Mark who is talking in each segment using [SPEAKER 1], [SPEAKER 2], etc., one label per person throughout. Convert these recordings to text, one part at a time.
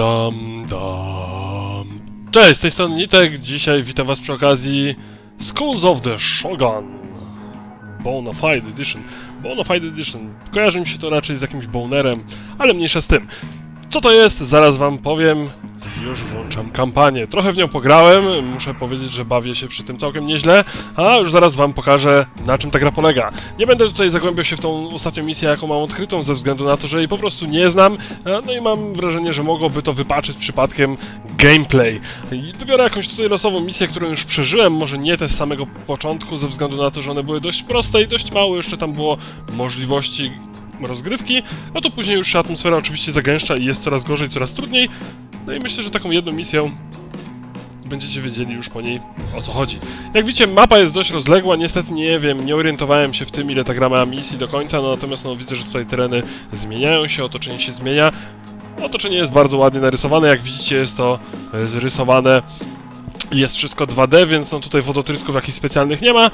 [SPEAKER 1] dam, dam. Cześć, z tej strony Nitek. Dzisiaj witam was przy okazji Schools of the Shogun. Bonafide Edition. Bonafide Edition. Kojarzy mi się to raczej z jakimś bonerem, ale mniejsza z tym. Co to jest? Zaraz wam powiem. Już włączam kampanię. Trochę w nią pograłem, muszę powiedzieć, że bawię się przy tym całkiem nieźle, a już zaraz wam pokażę, na czym ta gra polega. Nie będę tutaj zagłębiał się w tą ostatnią misję, jaką mam odkrytą, ze względu na to, że jej po prostu nie znam, no i mam wrażenie, że mogłoby to wypaczyć przypadkiem gameplay. Wybiorę jakąś tutaj losową misję, którą już przeżyłem, może nie te z samego początku, ze względu na to, że one były dość proste i dość mało jeszcze tam było możliwości rozgrywki, no to później już się atmosfera oczywiście zagęszcza i jest coraz gorzej, coraz trudniej. No i myślę, że taką jedną misją będziecie wiedzieli już po niej o co chodzi. Jak widzicie, mapa jest dość rozległa, niestety nie wiem, nie orientowałem się w tym, ile ta gra ma misji do końca, no natomiast no, widzę, że tutaj tereny zmieniają się, otoczenie się zmienia. Otoczenie jest bardzo ładnie narysowane, jak widzicie jest to zrysowane jest wszystko 2D, więc no tutaj wodotrysków jakichś specjalnych nie ma,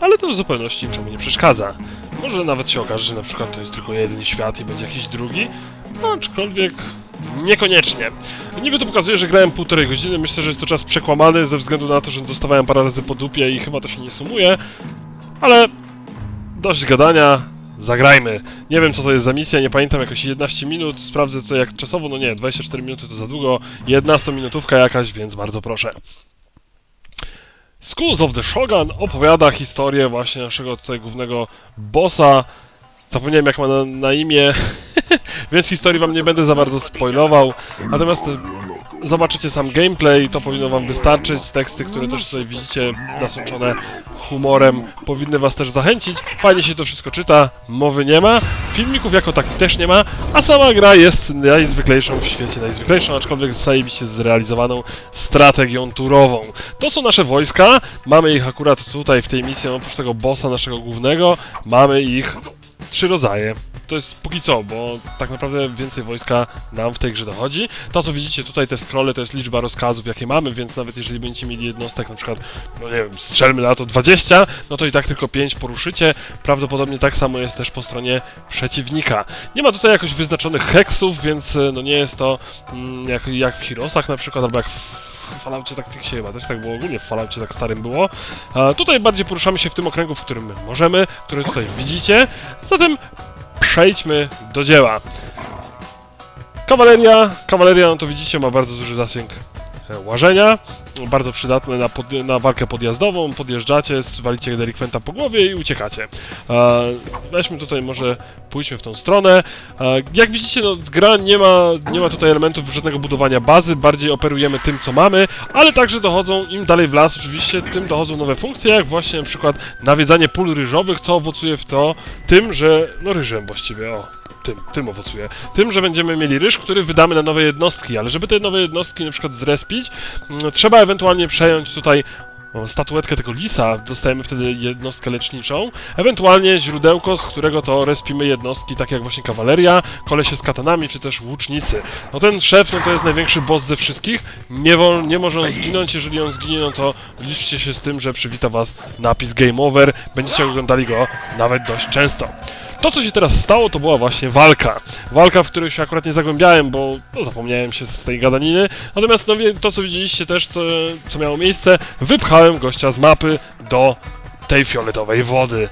[SPEAKER 1] ale to w zupełności niczemu nie przeszkadza. Może nawet się okaże, że na przykład to jest tylko jeden świat i będzie jakiś drugi, aczkolwiek niekoniecznie. Niby to pokazuje, że grałem półtorej godziny, myślę, że jest to czas przekłamany ze względu na to, że dostawałem parę razy po dupie i chyba to się nie sumuje, ale dość gadania, zagrajmy. Nie wiem co to jest za misja, nie pamiętam, jakoś 11 minut, sprawdzę to jak czasowo, no nie, 24 minuty to za długo, 11 minutówka jakaś, więc bardzo proszę. Schools of the Shogun opowiada historię właśnie naszego tutaj głównego bossa. Zapomniałem jak ma na, na imię, więc historii wam nie będę za bardzo spoilował. Natomiast zobaczycie sam gameplay, to powinno wam wystarczyć. Teksty, które też tutaj widzicie nasączone humorem, powinny was też zachęcić. Fajnie się to wszystko czyta, mowy nie ma, filmików jako takich też nie ma, a sama gra jest najzwyklejszą w świecie, najzwyklejszą, aczkolwiek zajebiście zrealizowaną strategią turową. To są nasze wojska, mamy ich akurat tutaj w tej misji, oprócz tego bossa naszego głównego, mamy ich trzy rodzaje. To jest póki co, bo tak naprawdę więcej wojska nam w tej grze dochodzi. To, co widzicie tutaj, te scrolle, to jest liczba rozkazów, jakie mamy, więc nawet jeżeli będziecie mieli jednostek, na przykład, no nie wiem, strzelmy na to 20, no to i tak tylko 5 poruszycie. Prawdopodobnie tak samo jest też po stronie przeciwnika. Nie ma tutaj jakoś wyznaczonych heksów, więc e, no nie jest to mm, jak, jak w Heroesach na przykład, albo jak w Falloutie Tacticsie chyba też tak było, ogólnie w Falloutie tak starym było. A tutaj bardziej poruszamy się w tym okręgu, w którym możemy, który tutaj widzicie. Zatem przejdźmy do dzieła. Kawaleria, kawaleria, no to widzicie, ma bardzo duży zasięg e, bardzo przydatne na, pod, na walkę podjazdową, podjeżdżacie, zwalicie delikwenta po głowie i uciekacie. E, weźmy tutaj może, pójdźmy w tą stronę. E, jak widzicie, no, gra nie ma, nie ma tutaj elementów żadnego budowania bazy, bardziej operujemy tym, co mamy, ale także dochodzą, im dalej w las oczywiście, tym dochodzą nowe funkcje, jak właśnie na przykład nawiedzanie pól ryżowych, co owocuje w to tym, że, no ryżem właściwie, o, tym, tym owocuje. Tym, że będziemy mieli ryż, który wydamy na nowe jednostki, ale żeby te nowe jednostki na przykład zrespić, mm, trzeba ewentualnie przejąć tutaj o, statuetkę tego lisa, dostajemy wtedy jednostkę leczniczą, ewentualnie źródełko, z którego to respimy jednostki, takie jak właśnie kawaleria, kolesie z katanami, czy też łucznicy. No ten szef, no to jest największy boss ze wszystkich, nie, wol, nie może on zginąć, jeżeli on zginie, no to liczcie się z tym, że przywita was napis Game Over, będziecie oglądali go nawet dość często. To, co się teraz stało, to była właśnie walka. Walka, w której się akurat nie zagłębiałem, bo no, zapomniałem się z tej gadaniny. Natomiast no, to, co widzieliście też, to, co miało miejsce, wypchałem gościa z mapy do tej fioletowej wody.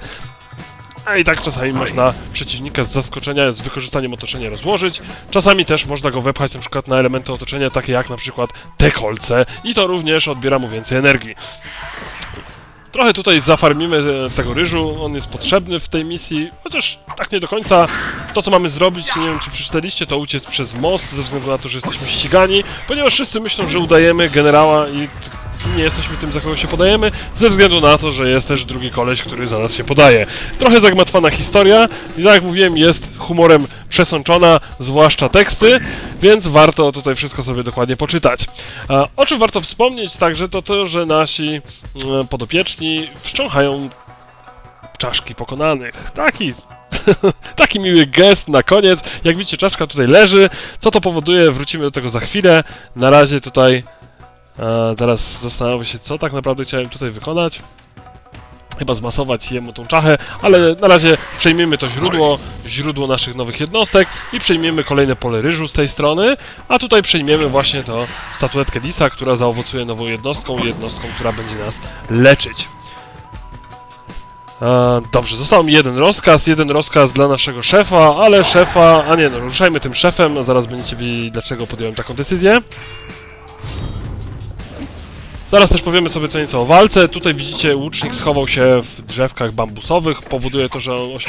[SPEAKER 1] A i tak czasami można przeciwnika z zaskoczenia, z wykorzystaniem otoczenia rozłożyć. Czasami też można go wepchać na przykład na elementy otoczenia, takie jak na przykład te kolce i to również odbiera mu więcej energii. Trochę tutaj zafarmimy e, tego ryżu, on jest potrzebny w tej misji, chociaż tak nie do końca. To, co mamy zrobić, nie wiem czy przeczytaliście, to uciec przez most, ze względu na to, że jesteśmy ścigani, ponieważ wszyscy myślą, że udajemy generała i nie jesteśmy tym, za kogo się podajemy, ze względu na to, że jest też drugi koleś, który za nas się podaje. Trochę zagmatwana historia i tak jak mówiłem, jest humorem przesączona, zwłaszcza teksty, więc warto tutaj wszystko sobie dokładnie poczytać. O czym warto wspomnieć także to to, że nasi e, podopieczni wstrząchają czaszki pokonanych. Taki Taki miły gest na koniec. Jak widzicie, czaszka tutaj leży. Co to powoduje? Wrócimy do tego za chwilę. Na razie tutaj. E, teraz zastanowię się, co tak naprawdę chciałem tutaj wykonać. chyba zmasować jemu tą czachę, ale na razie przejmiemy to źródło, źródło naszych nowych jednostek i przejmiemy kolejne pole ryżu z tej strony, a tutaj przejmiemy właśnie to statuetkę Disa, która zaowocuje nową jednostką, jednostką, która będzie nas leczyć. E, dobrze, został mi jeden rozkaz, jeden rozkaz dla naszego szefa, ale szefa, a nie no, ruszajmy tym szefem, zaraz będziecie wiedzieli dlaczego podjąłem taką decyzję. Zaraz też powiemy sobie co nieco o walce. Tutaj widzicie, łucznik schował się w drzewkach bambusowych. Powoduje to, że 80%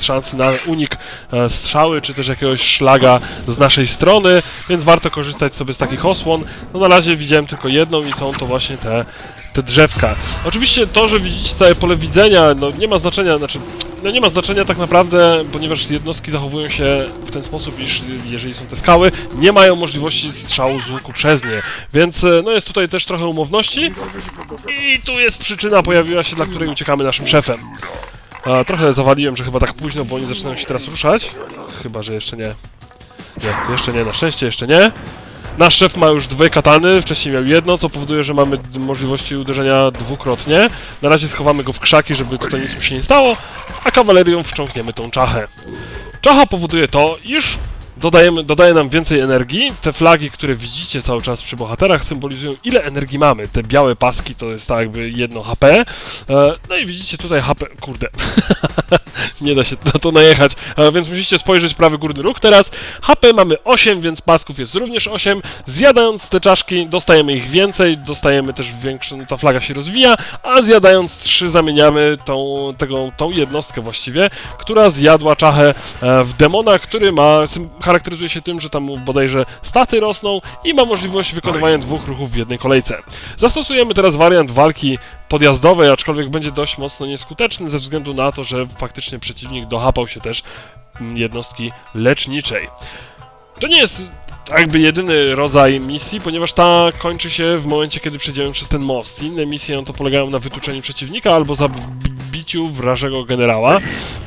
[SPEAKER 1] szans na unik e, strzały, czy też jakiegoś szlaga z naszej strony, więc warto korzystać sobie z takich osłon. No na razie widziałem tylko jedną i są to właśnie te, te drzewka. Oczywiście to, że widzicie całe pole widzenia, no nie ma znaczenia, znaczy, no nie ma znaczenia tak naprawdę, ponieważ jednostki zachowują się w ten sposób, iż jeżeli są te skały, nie mają możliwości strzału z łuku przez nie. Więc e, no jest tutaj też trochę umowności i tu jest przyczyna pojawiła się, dla której uciekamy naszym szefem. A, trochę zawaliłem, że chyba tak późno, bo oni zaczynają się teraz ruszać. Chyba, że jeszcze nie. Nie, jeszcze nie, na szczęście jeszcze nie. Nasz szef ma już dwie katany, wcześniej miał jedno, co powoduje, że mamy możliwości uderzenia dwukrotnie. Na razie schowamy go w krzaki, żeby tutaj nic mu się nie stało, a kawalerią wciągniemy tą czachę. Czacha powoduje to, iż dodajemy, dodaje nam więcej energii. Te flagi, które widzicie cały czas przy bohaterach, symbolizują ile energii mamy. Te białe paski to jest tak jakby jedno HP. E, no i widzicie tutaj HP... Kurde. nie da się na to najechać, e, więc musicie spojrzeć prawy górny róg teraz. HP mamy 8, więc pasków jest również 8. Zjadając te czaszki dostajemy ich więcej, dostajemy też większe, no ta flaga się rozwija, a zjadając 3 zamieniamy tą, tego, tą jednostkę właściwie, która zjadła czachę e, w demona, który ma, charakteryzuje się tym, że tam bodajże staty rosną i ma możliwość wykonywania dwóch ruchów w jednej kolejce. Zastosujemy teraz wariant walki podjazdowej, aczkolwiek będzie dość mocno nieskuteczny ze względu na to, że faktycznie przeciwnik dochapał się też jednostki leczniczej. To nie jest jakby jedyny rodzaj misji, ponieważ ta kończy się w momencie, kiedy przejdziemy przez ten most. Inne misje no to polegają na wytuczeniu przeciwnika albo zabiciu wrażego generała.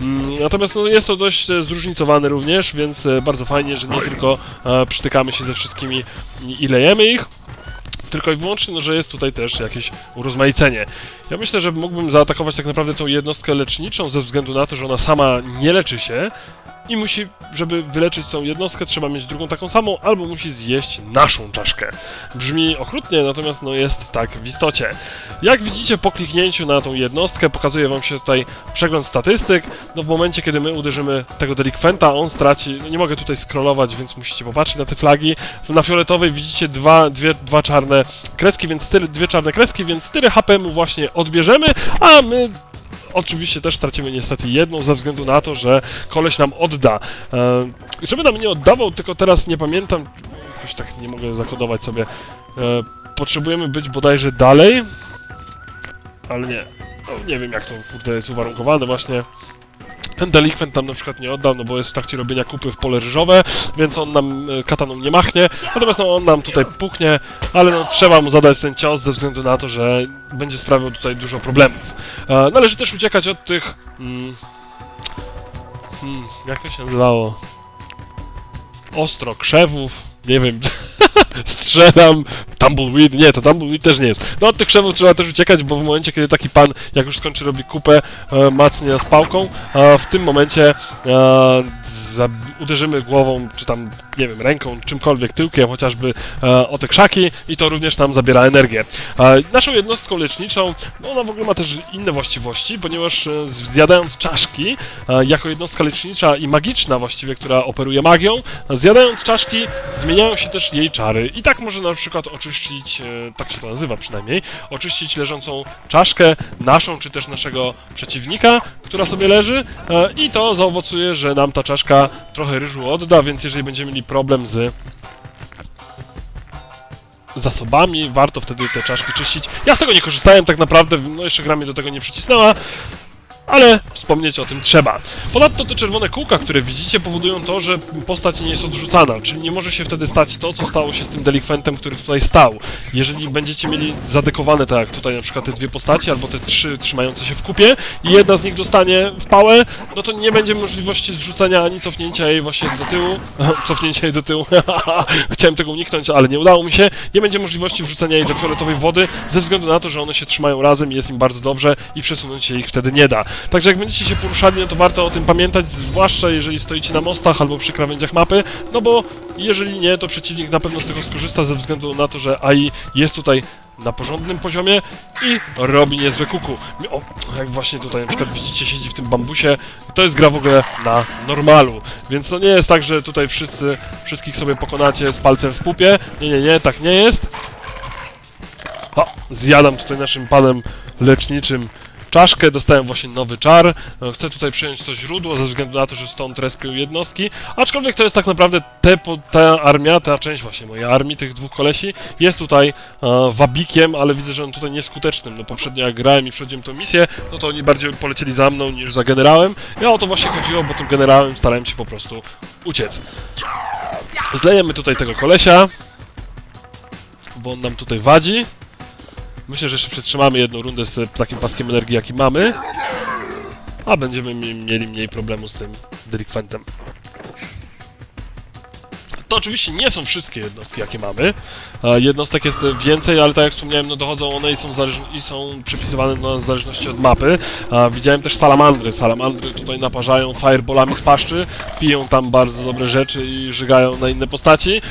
[SPEAKER 1] Mm, Natomiast no, jest to dość e, zróżnicowane również, więc e, bardzo fajnie, że nie tylko e, przytykamy się ze wszystkimi i i lejemy ich, tylko i wyłącznie, no, że jest tutaj też jakieś urozmaicenie. Ja myślę, że mógłbym zaatakować tak naprawdę tą jednostkę leczniczą ze względu na to, że ona sama nie leczy się i musi, żeby wyleczyć tą jednostkę, trzeba mieć drugą taką samą, albo musi zjeść naszą czaszkę. Brzmi okrutnie, natomiast no jest tak w istocie. Jak widzicie po kliknięciu na tą jednostkę, pokazuje wam się tutaj przegląd statystyk. No w momencie, kiedy my uderzymy tego delikwenta, on straci, no nie mogę tutaj scrollować, więc musicie popatrzeć na te flagi. Na fioletowej widzicie dwa, dwie, dwa czarne kreski, więc tyle, dwie czarne kreski, więc tyle HP mu właśnie odbierzemy, a my oczywiście też stracimy niestety jedną ze względu na to, że koleś nam odda. E, żeby nam nie oddawał, tylko teraz nie pamiętam, jakoś tak nie mogę zakodować sobie. E, potrzebujemy być bodajże dalej, ale nie. No, nie wiem jak to kurde jest uwarunkowane właśnie. Ten delikwent nam na przykład nie oddał, no bo jest w trakcie robienia kupy w pole ryżowe, więc on nam e, kataną nie machnie. Natomiast no, on nam tutaj puchnie, ale no, trzeba mu zadać ten cios ze względu na to, że będzie sprawiał tutaj dużo problemów. E, należy też uciekać od tych... Mm, hmm, jak to się nazywało? Ostro krzewów, nie wiem, strzelam, tumbleweed, nie, to tumbleweed też nie jest. No od tych krzewów trzeba też uciekać, bo w momencie, kiedy taki pan, jak już skończy robi kupę, e, macnie nas pałką, a w tym momencie e, uderzymy głową, czy tam, nie wiem, ręką, czymkolwiek, tyłkiem, chociażby e, o te krzaki i to również nam zabiera energię. E, naszą jednostką leczniczą, no ona w ogóle ma też inne właściwości, ponieważ e, zjadając czaszki, e, jako jednostka lecznicza i magiczna właściwie, która operuje magią, zjadając czaszki, zmieniają się też jej czary. I tak może na przykład oczyścić, e, tak się to nazywa przynajmniej, oczyścić leżącą czaszkę, naszą czy też naszego przeciwnika, która sobie leży e, i to zaowocuje, że nam ta czaszka trochę ryżu odda, więc jeżeli będziemy mieli problem z zasobami, warto wtedy te czaszki czyścić. Ja z tego nie korzystałem tak naprawdę, no jeszcze gra mnie do tego nie przycisnęła, ale wspomnieć o tym trzeba. Ponadto te czerwone kółka, które widzicie, powodują to, że postać nie jest odrzucana, czyli nie może się wtedy stać to, co stało się z tym delikwentem, który tutaj stał. Jeżeli będziecie mieli zadekowane, tak jak tutaj na przykład te dwie postaci, albo te trzy trzymające się w kupie i jedna z nich dostanie w pałę, no to nie będzie możliwości zrzucenia ani cofnięcia jej właśnie do tyłu, cofnięcia jej do tyłu, chciałem tego uniknąć, ale nie udało mi się, nie będzie możliwości wrzucenia jej do fioletowej wody, ze względu na to, że one się trzymają razem i jest im bardzo dobrze i przesunąć się ich wtedy nie da. Także jak będziecie się poruszali, no to warto o tym pamiętać, zwłaszcza jeżeli stoicie na mostach albo przy krawędziach mapy, no bo jeżeli nie, to przeciwnik na pewno z tego skorzysta ze względu na to, że AI jest tutaj na porządnym poziomie i robi niezłe kuku. O, jak właśnie tutaj na przykład widzicie, siedzi w tym bambusie, to jest gra w ogóle na normalu, więc to nie jest tak, że tutaj wszyscy, wszystkich sobie pokonacie z palcem w pupie. Nie, nie, nie, tak nie jest. O, zjadam tutaj naszym panem leczniczym czaszkę, dostałem właśnie nowy czar. E, Chcę tutaj przyjąć to źródło ze względu na to, że stąd respią jednostki. Aczkolwiek to jest tak naprawdę te, ta armia, ta część właśnie mojej armii, tych dwóch kolesi, jest tutaj e, wabikiem, ale widzę, że on tutaj nieskutecznym. No poprzednio jak grałem i przechodziłem tą misję, no to oni bardziej polecieli za mną niż za generałem. Ja o to właśnie chodziło, bo tym generałem starałem się po prostu uciec. Zlejemy tutaj tego kolesia, bo on nam tutaj wadzi. Myślę, że jeszcze przetrzymamy jedną rundę z takim paskiem energii, jaki mamy. A będziemy mi- mieli mniej problemu z tym delikwentem. To oczywiście nie są wszystkie jednostki, jakie mamy. E, Jednostek jest więcej, ale tak jak wspomniałem, no dochodzą one i są, i są przypisywane no, w zależności od mapy. Widziałem też salamandry. Salamandry tutaj naparzają fireballami z paszczy, piją tam bardzo dobre rzeczy i żygają na inne postaci.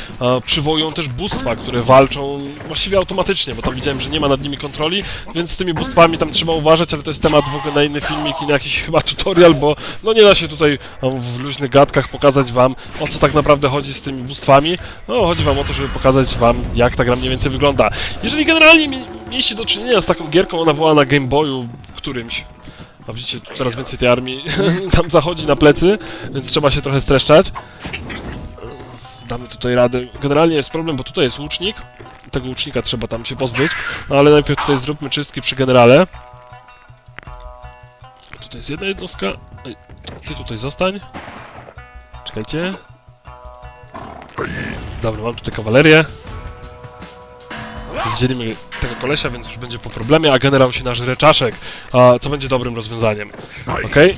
[SPEAKER 1] Przywołują też bóstwa, które walczą właściwie automatycznie, bo tam widziałem, że nie ma nad nimi kontroli, więc z tymi bóstwami tam trzeba uważać, ale to jest temat w ogóle na inny filmik i na jakiś chyba tutorial, bo no nie da się tutaj w luźnych gadkach pokazać wam, o co tak naprawdę chodzi z tymi bóstwami. No, chodzi wam o to, żeby pokazać wam, jak ta gra mniej więcej wygląda. Jeżeli generalnie mi- mieliście do czynienia z taką gierką, ona była na Game Boyu którymś, a widzicie, coraz więcej tej armii tam zachodzi na plecy, więc trzeba się trochę streszczać. Damy tutaj radę. Generalnie jest problem, bo tutaj jest łucznik. Tego łucznika trzeba tam się pozbyć. No ale najpierw tutaj zróbmy czystki przy generale. Tutaj jest jedna jednostka. Ty tutaj zostań. Czekajcie. Dobra, mam tutaj kawalerię. Zdzielimy tego kolesia, więc już będzie po problemie, a generał się nażre czaszek, a, co będzie dobrym rozwiązaniem. Okej.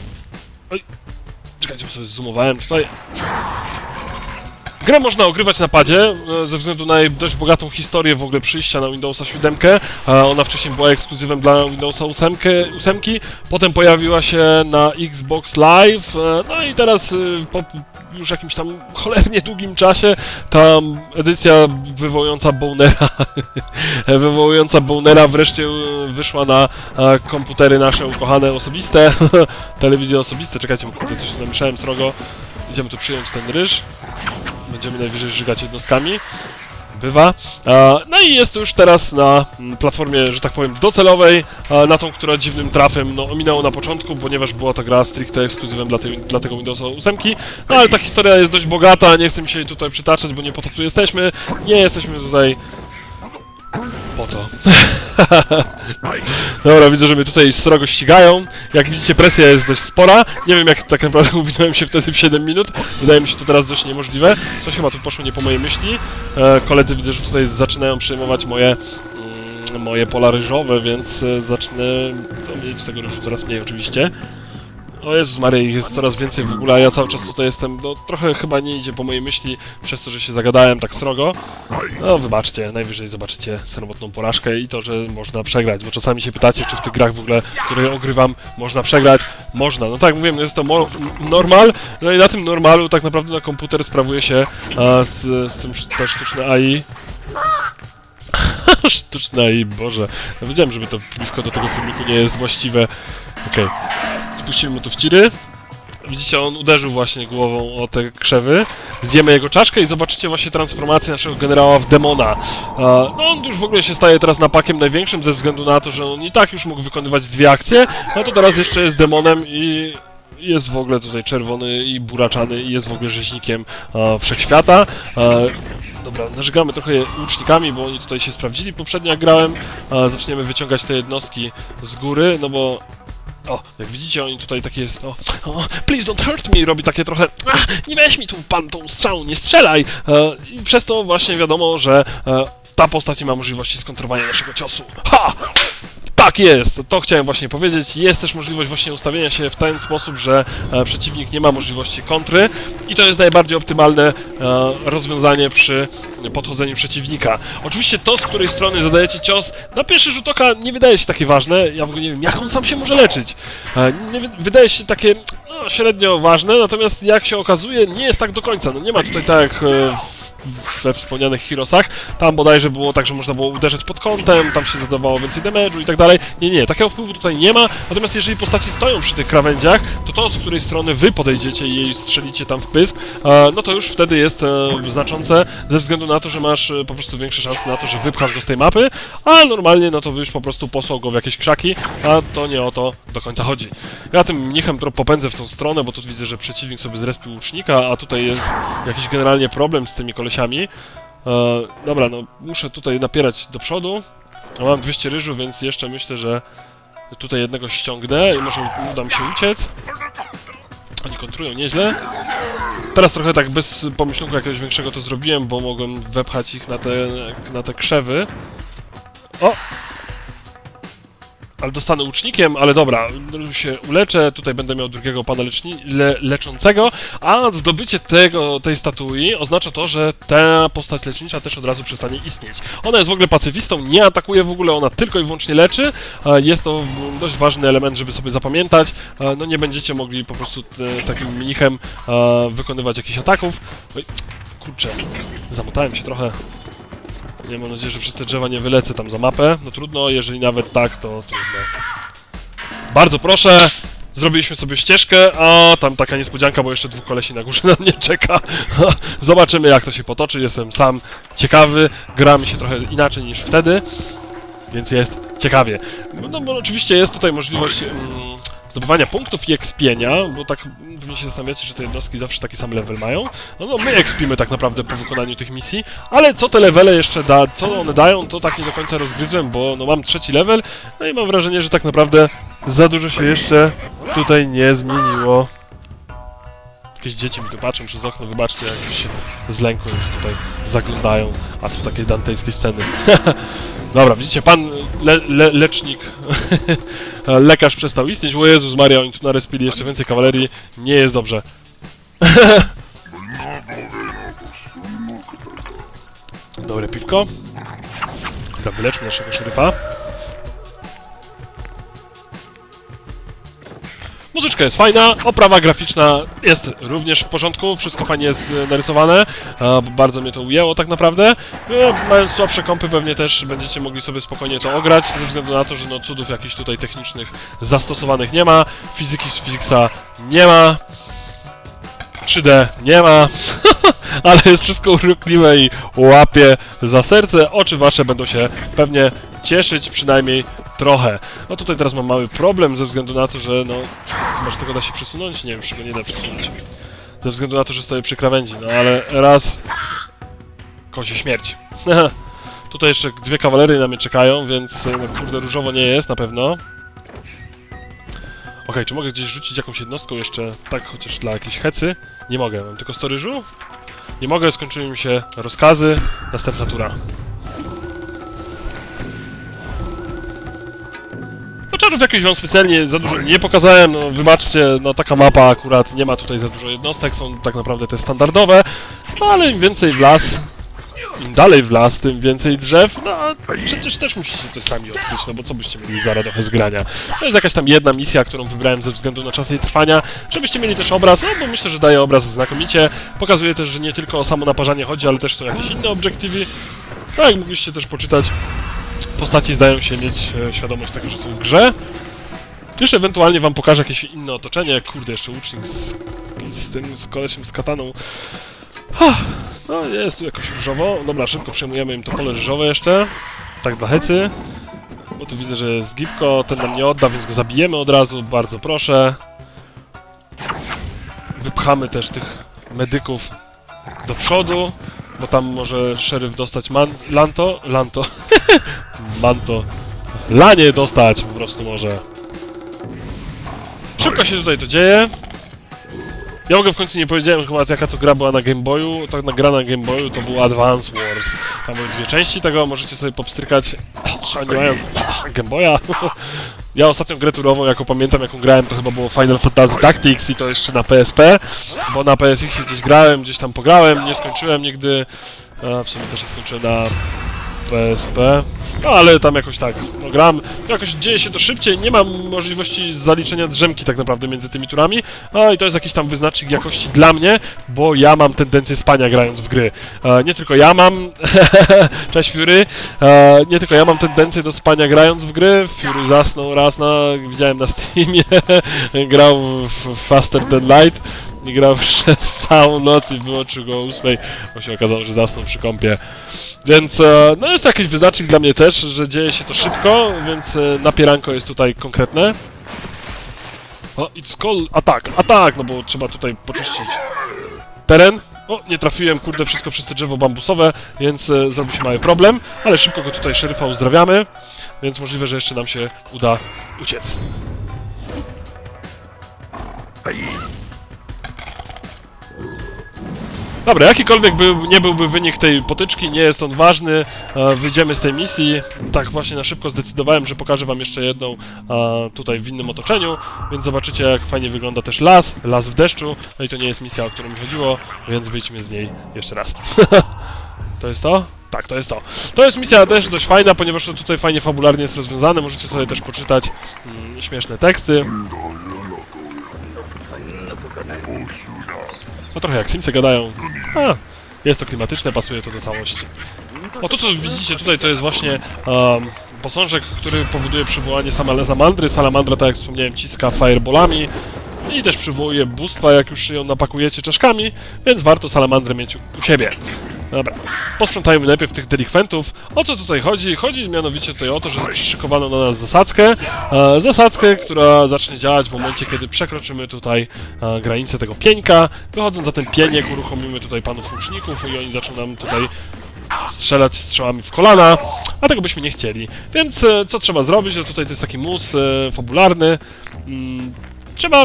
[SPEAKER 1] Oj. Czekajcie, bo sobie zoomowałem tutaj. Grę można ogrywać na padzie, e, ze względu na jej dość bogatą historię w ogóle przyjścia na Windowsa 7. E, Ona wcześniej była ekskluzywem dla Windowsa 8, 8, potem pojawiła się na Xbox Live, e, no i teraz po już jakimś tam cholernie długim czasie ta edycja wywołująca Bonera, wywołująca Bonera wreszcie e, wyszła na e, komputery nasze ukochane osobiste, telewizje osobiste, czekajcie, bo kurde, coś tu namieszałem srogo, idziemy tu przyjąć ten ryż. Będziemy najwyżej żygać jednostkami. Bywa. E, No i jest to już teraz na mm, platformie, że tak powiem, docelowej, e, na tą, która dziwnym trafem no, ominęło na początku, ponieważ była ta gra stricte ekskluzywem dla, dla tego Windowsa 8. No ale ta historia jest dość bogata, nie chcę mi się tutaj przytaczać, bo nie po to tu jesteśmy. Nie jesteśmy tutaj po to. Dobra, widzę, że mnie tutaj srogo ścigają. Jak widzicie, presja jest dość spora. Nie wiem, jak tak naprawdę uwinąłem się wtedy w 7 minut. Wydaje mi się to teraz dość niemożliwe. Coś chyba tu poszło nie po mojej myśli. E, koledzy widzę, że tutaj zaczynają przejmować moje mm, moje pola ryżowe, więc e, zacznę mieć tego ryżu coraz mniej oczywiście. O Jezus Maria, ich jest coraz więcej w ogóle, a ja cały czas tutaj jestem, no trochę chyba nie idzie po mojej myśli, przez to, że się zagadałem tak srogo. No wybaczcie, najwyżej zobaczycie samotną porażkę i to, że można przegrać, bo czasami się pytacie, czy w tych grach w ogóle, które ogrywam, można przegrać. Można, no tak mówiłem, jest to normal, no i na tym normalu tak naprawdę na komputer sprawuje się a, z, z tym ta sztuczne AI. sztuczne AI, Boże. Ja wiedziałem, żeby to piwko do tego filmiku nie jest właściwe. Okej. Spuścimy mu tu w ciry. Widzicie, on uderzył właśnie głową o te krzewy. Zjemy jego czaszkę i zobaczycie właśnie transformację naszego generała w demona. E, No on już w ogóle się staje teraz napakiem największym ze względu na to, że on i tak już mógł wykonywać dwie akcje, no to teraz jeszcze jest demonem i jest w ogóle tutaj czerwony i buraczany i jest w ogóle rzeźnikiem e, wszechświata. E, Dobra, narzygamy trochę łucznikami, bo oni tutaj się sprawdzili poprzednio jak grałem. E, zaczniemy wyciągać te jednostki z góry, no bo O, jak widzicie, oni tutaj takie jest, o, o, please don't hurt me, robi takie trochę, nie weź mi tu pan tą strzałą, nie strzelaj. E, I przez to właśnie wiadomo, że e, ta postać nie ma możliwości skontrowania naszego ciosu. Ha! Tak jest, to chciałem właśnie powiedzieć. Jest też możliwość właśnie ustawienia się w ten sposób, że e, przeciwnik nie ma możliwości kontry i to jest najbardziej optymalne e, rozwiązanie przy podchodzeniu przeciwnika. Oczywiście to, z której strony zadajecie cios, na pierwszy rzut oka nie wydaje się takie ważne. Ja w ogóle nie wiem, jak on sam się może leczyć. E, nie, wy- wydaje się takie no, średnio ważne, natomiast jak się okazuje, nie jest tak do końca. No nie ma tutaj tak e, we wspomnianych Heroesach. Tam bodajże było tak, że można było uderzać pod kątem, tam się zadawało więcej damage'u i tak dalej. Nie, nie, takiego wpływu tutaj nie ma. Natomiast jeżeli postaci stoją przy tych krawędziach, to to, z której strony wy podejdziecie i jej strzelicie tam w pysk, e, no to już wtedy jest e, znaczące, ze względu na to, że masz e, po prostu większe szanse na to, że wypchasz go z tej mapy, a normalnie no to byś po prostu posłał go w jakieś krzaki, a to nie o to do końca chodzi. Ja tym mnichem popędzę w tą stronę, bo tu widzę, że przeciwnik sobie zrespił łucznika, a tutaj jest jakiś generalnie problem z tymi kolesiami. E, dobra, no muszę tutaj napierać do przodu. Mam 200 ryżu, więc jeszcze myślę, że tutaj jednego ściągnę i może uda mi się uciec. Oni kontrują nieźle. Teraz trochę tak bez pomyślunku jakiegoś większego to zrobiłem, bo mogłem wepchać ich na te, na te krzewy. O! Ale dostanę łucznikiem, ale dobra, się uleczę, tutaj będę miał drugiego pana leczni, le, leczącego, a zdobycie tego, tej statui oznacza to, że ta postać lecznicza też od razu przestanie istnieć. Ona jest w ogóle pacyfistą, nie atakuje w ogóle, ona tylko i wyłącznie leczy. Jest to dość ważny element, żeby sobie zapamiętać. No nie będziecie mogli po prostu e, takim mnichem wykonywać jakichś ataków. Oj, kurczę, zamotałem się trochę. Nie mam nadzieję, że przez te drzewa nie wylecę tam za mapę. No trudno, jeżeli nawet tak, to trudno. Bardzo proszę, zrobiliśmy sobie ścieżkę, a tam taka niespodzianka, bo jeszcze dwóch kolesi na górze na mnie czeka. Zobaczymy jak to się potoczy, jestem sam ciekawy, gra mi się trochę inaczej niż wtedy, więc jest ciekawie. No bo oczywiście jest tutaj możliwość mm, zdobywania punktów i ekspienia, bo tak pewnie się zastanawiacie, że te jednostki zawsze taki sam level mają. No, no my ekspimy tak naprawdę po wykonaniu tych misji, ale co te levele jeszcze da, co one dają, to tak nie do końca rozgryzłem, bo no mam trzeci level, no i mam wrażenie, że tak naprawdę za dużo się jeszcze tutaj nie zmieniło. Jakieś dzieci mi tu patrzą przez okno, wybaczcie, jak się zlękłem, że tutaj zaglądają, a tu takie dantejskie sceny. Dobra, widzicie, pan le, le, lecznik, lekarz przestał istnieć, o Jezus Maria, oni tu narespili jeszcze więcej kawalerii, nie jest dobrze. Dobre piwko. Dobra, wyleczmy naszego szeryfa. Muzyczka jest fajna, oprawa graficzna jest również w porządku, wszystko fajnie jest e, narysowane, bardzo mnie to ujęło tak naprawdę. E, Mając słabsze kompy pewnie też będziecie mogli sobie spokojnie to ograć, ze względu na to, że no cudów jakichś tutaj technicznych zastosowanych nie ma, fizyki z Physicsa nie ma, 3D nie ma, ale jest wszystko urokliwe i łapie za serce. Oczy wasze będą się pewnie cieszyć przynajmniej trochę. No tutaj teraz mam mały problem ze względu na to, że no może tego da się przesunąć? Nie wiem, czy go nie da przesunąć. Ze względu na to, że stoję przy krawędzi, no ale raz kosie śmierć. tutaj jeszcze dwie kawalery na mnie czekają, więc no, kurde różowo nie jest na pewno. Okej, czy mogę gdzieś rzucić jakąś jednostką jeszcze, tak chociaż dla jakiejś hecy? Nie mogę, mam tylko 100 ryżu? Nie mogę, skończyły mi się rozkazy. Następna tura. Czarów jakichś wam specjalnie za dużo nie pokazałem, no wybaczcie, no taka mapa akurat nie ma tutaj za dużo jednostek, są tak naprawdę te standardowe, no ale im więcej w las, im dalej w las, tym więcej drzew, no a przecież też musicie coś sami odkryć, no bo co byście mieli za radochę z grania. To jest jakaś tam jedna misja, którą wybrałem ze względu na czas jej trwania, żebyście mieli też obraz, no bo myślę, że daje obraz znakomicie, pokazuje też, że nie tylko o samo naparzanie chodzi, ale też są jakieś inne obiektywy. Tak mogliście też poczytać, postaci zdają się mieć e, świadomość tego, że są w grze. Jeszcze ewentualnie wam pokażę jakieś inne otoczenie, kurde, jeszcze łucznik z, z tym, z kolesiem, z kataną. Ha, no jest tu jakoś różowo. Dobra, szybko przejmujemy im to pole ryżowe jeszcze. Tak dla hecy. Bo tu widzę, że jest gipko, ten nam nie odda, więc go zabijemy od razu, bardzo proszę. Wypchamy też tych medyków do przodu, bo tam może szeryf dostać man... Lanto? Lanto. Manto. Lanie dostać po prostu może. Szybko się tutaj to dzieje. Ja mogę w końcu nie powiedziałem chyba jaka to gra była na Game Boyu. To na gra na Game Boyu to był Advance Wars. Tam były dwie części tego, możecie sobie popstrykać nie mając Game Boya. Ja ostatnią grę turową, jaką pamiętam, jaką grałem, to chyba było Final Fantasy Tactics i to jeszcze na PSP, bo na PSX gdzieś grałem, gdzieś tam pograłem, nie skończyłem nigdy. A w sumie też nie skończyłem na PSP. No ale tam jakoś tak, no gram, jakoś dzieje się to szybciej, nie mam możliwości zaliczenia drzemki tak naprawdę między tymi turami, a i to jest jakiś tam wyznacznik jakości dla mnie, bo ja mam tendencję spania grając w gry. E, nie tylko ja mam, cześć Fury, e, nie tylko ja mam tendencję do spania grając w gry, Fury zasnął raz na, widziałem na Steamie, grał w Faster Than Light, i grał przez całą noc i wyłączył go o 8, bo się okazało, że zasnął przy kąpie. Więc e, no jest to jakiś wyznacznik dla mnie też, że dzieje się to szybko, więc e, napieranko jest tutaj konkretne. O, it's call atak, atak, no bo trzeba tutaj poczyścić teren. O, nie trafiłem, kurde, wszystko przez te drzewo bambusowe, więc e, się mały problem, ale szybko go tutaj szeryfa uzdrawiamy, więc możliwe, że jeszcze nam się uda uciec. Dobra, jakikolwiek był, nie byłby wynik tej potyczki, nie jest on ważny, e, wyjdziemy z tej misji. Tak właśnie na szybko zdecydowałem, że pokażę wam jeszcze jedną e, tutaj w innym otoczeniu, więc zobaczycie jak fajnie wygląda też las, las w deszczu, no i to nie jest misja, o którą mi chodziło, więc wyjdźmy z niej jeszcze raz. to jest to? Tak, to jest to. To jest misja też dość fajna, ponieważ to tutaj fajnie fabularnie jest rozwiązane, możecie sobie też poczytać mm, śmieszne teksty. No trochę jak Simsy gadają. A, jest to klimatyczne, pasuje to do całości. O to co widzicie tutaj to jest właśnie um, posążek, który powoduje przywołanie salamandry. Salamandra, tak jak wspomniałem, ciska fireballami i też przywołuje bóstwa, jak już ją napakujecie czaszkami, więc warto salamandrę mieć u siebie. Dobra, posprzątajmy najpierw tych delikwentów. O co tutaj chodzi? Chodzi mianowicie tutaj o to, że przyszykowano na nas zasadzkę. E, zasadzkę, która zacznie działać w momencie, kiedy przekroczymy tutaj e, granicę tego pieńka. Wychodząc za ten pieniek uruchomimy tutaj panów łuczników i oni zaczną nam tutaj strzelać strzałami w kolana, a tego byśmy nie chcieli. Więc e, co trzeba zrobić? No tutaj to jest taki mus e, fabularny. Mm, trzeba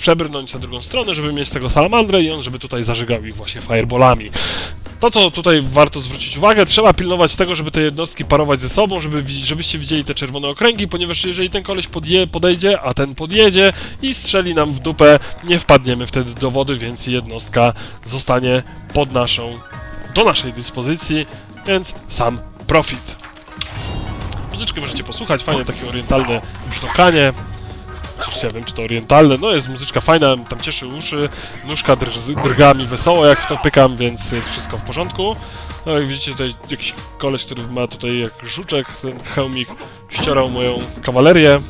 [SPEAKER 1] przebrnąć na drugą stronę, żeby mieć tego salamandrę i on, żeby tutaj zażygał ich właśnie fireballami. To, co tutaj warto zwrócić uwagę, trzeba pilnować tego, żeby te jednostki parować ze sobą, żeby, żebyście widzieli te czerwone okręgi, ponieważ jeżeli ten koleś podje, podejdzie, a ten podjedzie i strzeli nam w dupę, nie wpadniemy wtedy do wody, więc jednostka zostanie pod naszą, do naszej dyspozycji, więc sam profit. Muzyczkę możecie posłuchać, fajne takie orientalne brzmokanie. Chociaż ja wiem, czy to orientalne. No jest muzyczka fajna, tam cieszy uszy. Nóżka drż, drga mi wesoło, jak w to pykam, więc jest wszystko w porządku. No jak widzicie tutaj jakiś koleś, który ma tutaj jak żuczek, ten hełmik ściorał moją kawalerię.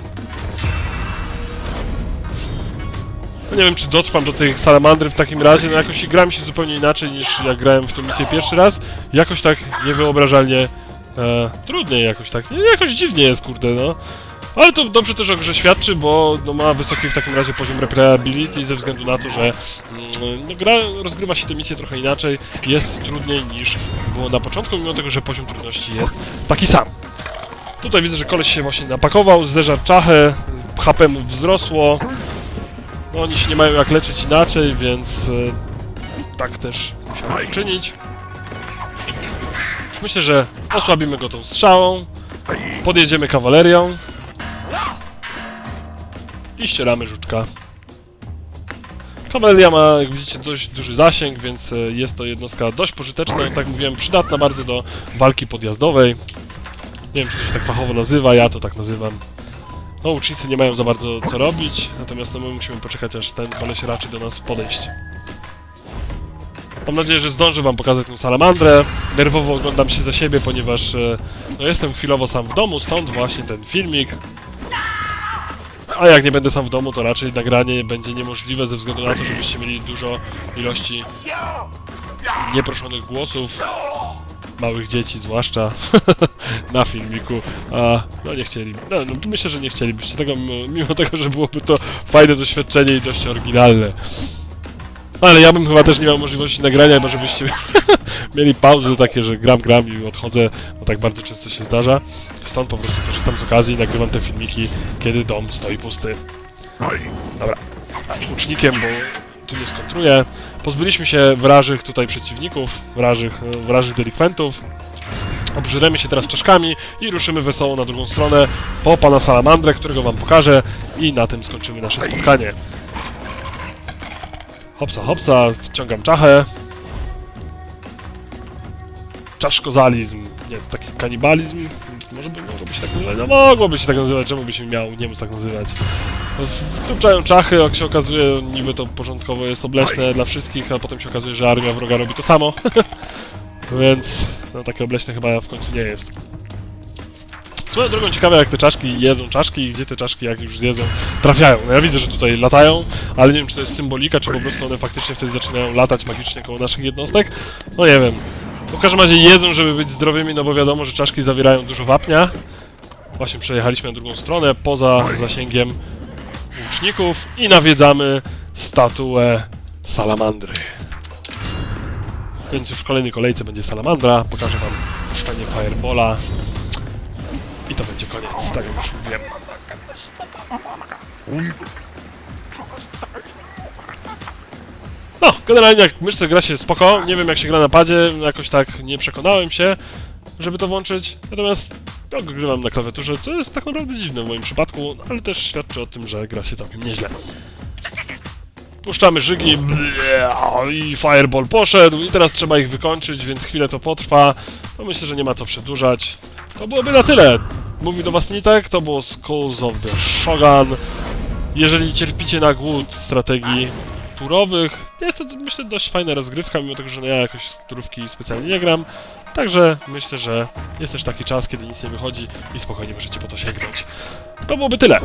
[SPEAKER 1] No nie wiem, czy dotrwam do tej salamandry w takim razie, no jakoś gra mi się zupełnie inaczej niż jak grałem w tę misję pierwszy raz. Jakoś tak niewyobrażalnie e, trudniej jakoś tak, nie, jakoś dziwnie jest, kurde, no. Ale to dobrze też o grze świadczy, bo no, ma wysoki w takim razie poziom replayability ze względu na to, że mm, no, gra rozgrywa się te misje trochę inaczej, jest trudniej niż było na początku, mimo tego, że poziom trudności jest taki sam. Tutaj widzę, że koleś się właśnie napakował, zderza czachę, HP mu wzrosło. No oni się nie mają jak leczyć inaczej, więc e, tak też musiałem uczynić. Myślę, że osłabimy go tą strzałą, podjedziemy kawalerią i ścieramy żuczka. Kawaleria ma, jak widzicie, dość duży zasięg, więc e, jest to jednostka dość pożyteczna, jak tak mówiłem, przydatna bardzo do walki podjazdowej. Nie wiem, czy to się tak fachowo nazywa, ja to tak nazywam. No, łucznicy nie mają za bardzo co robić, natomiast no, my musimy poczekać, aż ten koleś raczy do nas podejść. Mam nadzieję, że zdążę wam pokazać tę salamandrę. Nerwowo oglądam się za siebie, ponieważ e, no, jestem chwilowo sam w domu, stąd właśnie ten filmik. A jak nie będę sam w domu, to raczej nagranie będzie niemożliwe ze względu na to, żebyście mieli dużo ilości nieproszonych głosów. Małych dzieci zwłaszcza na filmiku. A, no nie chcieli. No, no, myślę, że nie chcielibyście tego, mimo, tego, że byłoby to fajne doświadczenie i dość oryginalne. Ale ja bym chyba też nie miał możliwości nagrania, chyba żebyście mieli pauzy takie, że gram, gram i odchodzę, bo tak bardzo często się zdarza. Stąd po prostu korzystam z okazji i nagrywam te filmiki, kiedy dom stoi pusty. Dobra, łucznikiem, bo tu nie skontruję. Pozbyliśmy się wrażych tutaj przeciwników, wrażych, wrażych delikwentów. Obżyremy się teraz czaszkami i ruszymy wesoło na drugą stronę po pana Salamandrę, którego wam pokażę i na tym skończymy nasze spotkanie. Hopsa, hopsa, wciągam czachę. Czaszkozalizm. Nie, taki kanibalizm. Mogłoby się tak nazywać. No mogłoby się tak nazywać, czemu by się miał nie móc tak nazywać. Wtupczają czachy, jak się okazuje, niby to porządkowo jest obleśne dla wszystkich, a potem się okazuje, że armia wroga robi to samo. Więc no takie obleśne chyba w końcu nie jest. Swoją drogą ciekawe jak te czaszki jedzą czaszki i gdzie te czaszki jak już zjedzą trafiają. No ja widzę, że tutaj latają, ale nie wiem czy to jest symbolika, czy po prostu one faktycznie wtedy zaczynają latać magicznie koło naszych jednostek. No nie wiem. W każdym razie jedzą, żeby być zdrowymi, no bo wiadomo, że czaszki zawierają dużo wapnia. Właśnie przejechaliśmy na drugą stronę, poza zasięgiem łuczników i nawiedzamy statuę salamandry. Więc już w kolejnej kolejce będzie salamandra, pokażę wam puszczenie firebola i to będzie koniec, tak jak już mówiłem. No, generalnie jak myszce gra się spoko, nie wiem jak się gra na padzie, jakoś tak nie przekonałem się, żeby to włączyć, natomiast no, grywam na klawiaturze, co jest tak naprawdę dziwne w moim przypadku, ale też świadczy o tym, że gra się całkiem nieźle. Puszczamy bleh, i fireball poszedł i teraz trzeba ich wykończyć, więc chwilę to potrwa. No myślę, że nie ma co przedłużać. To byłoby na tyle. Mówi do was Nitek, to było Skulls of the Shogun. Jeżeli cierpicie na głód strategii turowych, jest to myślę dość fajna rozgrywka, mimo tego, że ja jakoś turówki specjalnie nie gram. Także myślę, że jest też taki czas, kiedy nic nie wychodzi i spokojnie możecie po to sięgnąć. To byłoby tyle.